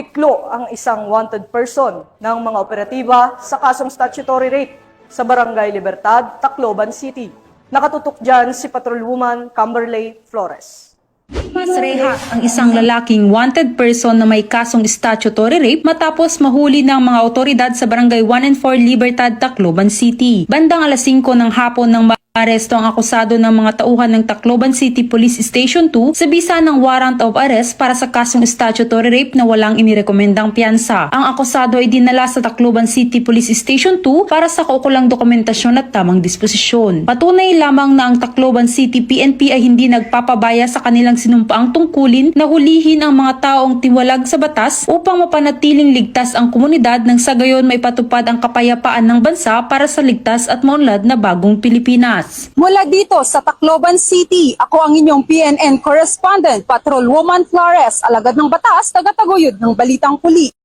tiklo ang isang wanted person ng mga operatiba sa kasong statutory rape sa Barangay Libertad, Tacloban City. Nakatutok dyan si Patrolwoman Camberley Flores. Mas reha ang isang lalaking wanted person na may kasong statutory rape matapos mahuli ng mga otoridad sa barangay 1 and 4 Libertad, Tacloban City. Bandang alas 5 ng hapon ng Aresto ang akusado ng mga tauhan ng Tacloban City Police Station 2 sa bisa ng warrant of arrest para sa kasong statutory rape na walang inirekomendang piyansa. Ang akusado ay dinala sa Tacloban City Police Station 2 para sa kaukulang dokumentasyon at tamang disposisyon. Patunay lamang na ang Tacloban City PNP ay hindi nagpapabaya sa kanilang sinumpaang tungkulin na hulihin ang mga taong tiwalag sa batas upang mapanatiling ligtas ang komunidad nang sa gayon may patupad ang kapayapaan ng bansa para sa ligtas at maunlad na bagong Pilipinas. Mula dito sa Tacloban City, ako ang inyong PNN correspondent, Patrolwoman Flores, alagad ng batas, tagataguyod ng Balitang Puli.